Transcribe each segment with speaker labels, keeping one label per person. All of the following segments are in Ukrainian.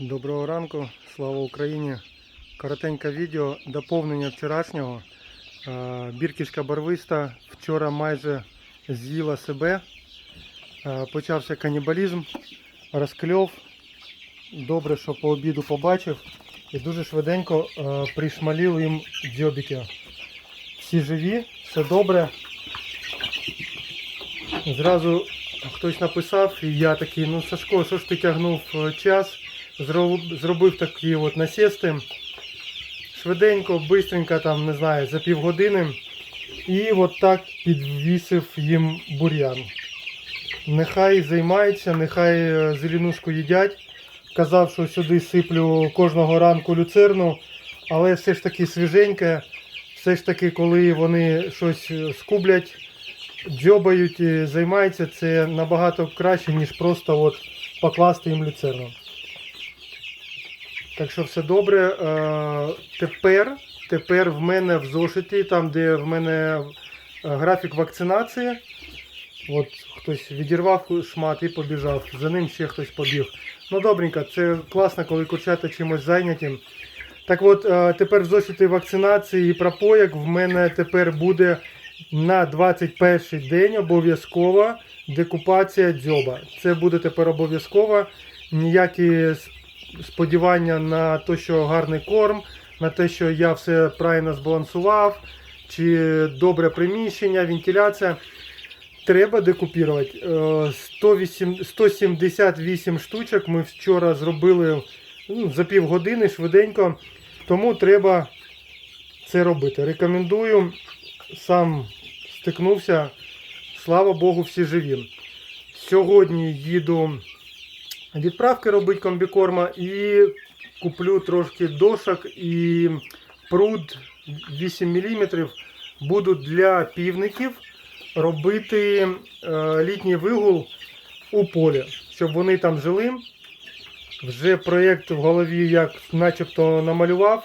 Speaker 1: Доброго ранку, слава Україні. Коротеньке відео, доповнення вчорашнього. Біркішка барвиста вчора майже з'їла себе. Почався канібалізм, розкльов. Добре, що по обіду побачив. І дуже швиденько пришмалив їм дзьобики. Всі живі, все добре. Зразу хтось написав, і я такий, ну Сашко, що ж ти тягнув е, час? Зроб- Зробив такі от насісти. Швиденько, бистренько, там, не знаю, за півгодини. І от так підвісив їм бур'ян. Нехай займаються, нехай е, зеленушку їдять. Казав, що сюди сиплю кожного ранку люцерну, але все ж таки свіженьке, все ж таки, коли вони щось е, скублять, дзьобають і займаються, це набагато краще, ніж просто от покласти їм люцерну. Так що все добре. Е, тепер, тепер в мене в зошиті, там де в мене е, графік вакцинації. От хтось відірвав шмат і побіжав. За ним ще хтось побіг. Ну добренько, це класно, коли курчата чимось зайняті. Так от, е, тепер в зошиті вакцинації і пропояк в мене тепер буде на 21 день обов'язкова декупація дзьоба. Це буде тепер обов'язково. Ніякі сподівання на те, що гарний корм, на те, що я все правильно збалансував, чи добре приміщення, вентиляція. Треба декупірувати. Е, 108 178 штучок ми вчора зробили ну, за півгодини швиденько. Тому треба це робити. Рекомендую. Сам стикнувся. Слава Богу, всі живі. Сьогодні їду відправки робити комбікорма і куплю трошки дошок і пруд 8 мм. Буду для півників робити е, літній вигул у полі, щоб вони там жили. Вже проєкт в голові як начебто намалював.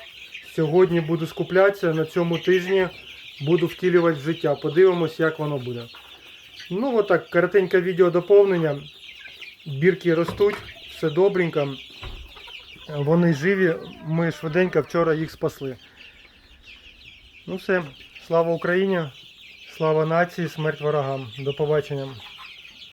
Speaker 1: Сьогодні буду скуплятися на цьому тижні буду втілювати в життя. Подивимось, як воно буде. Ну, отак, коротеньке відео доповнення. Бірки ростуть, все добренько. Вони живі, ми швиденько вчора їх спасли. Ну все, слава Україні, слава нації, смерть ворогам. До побачення.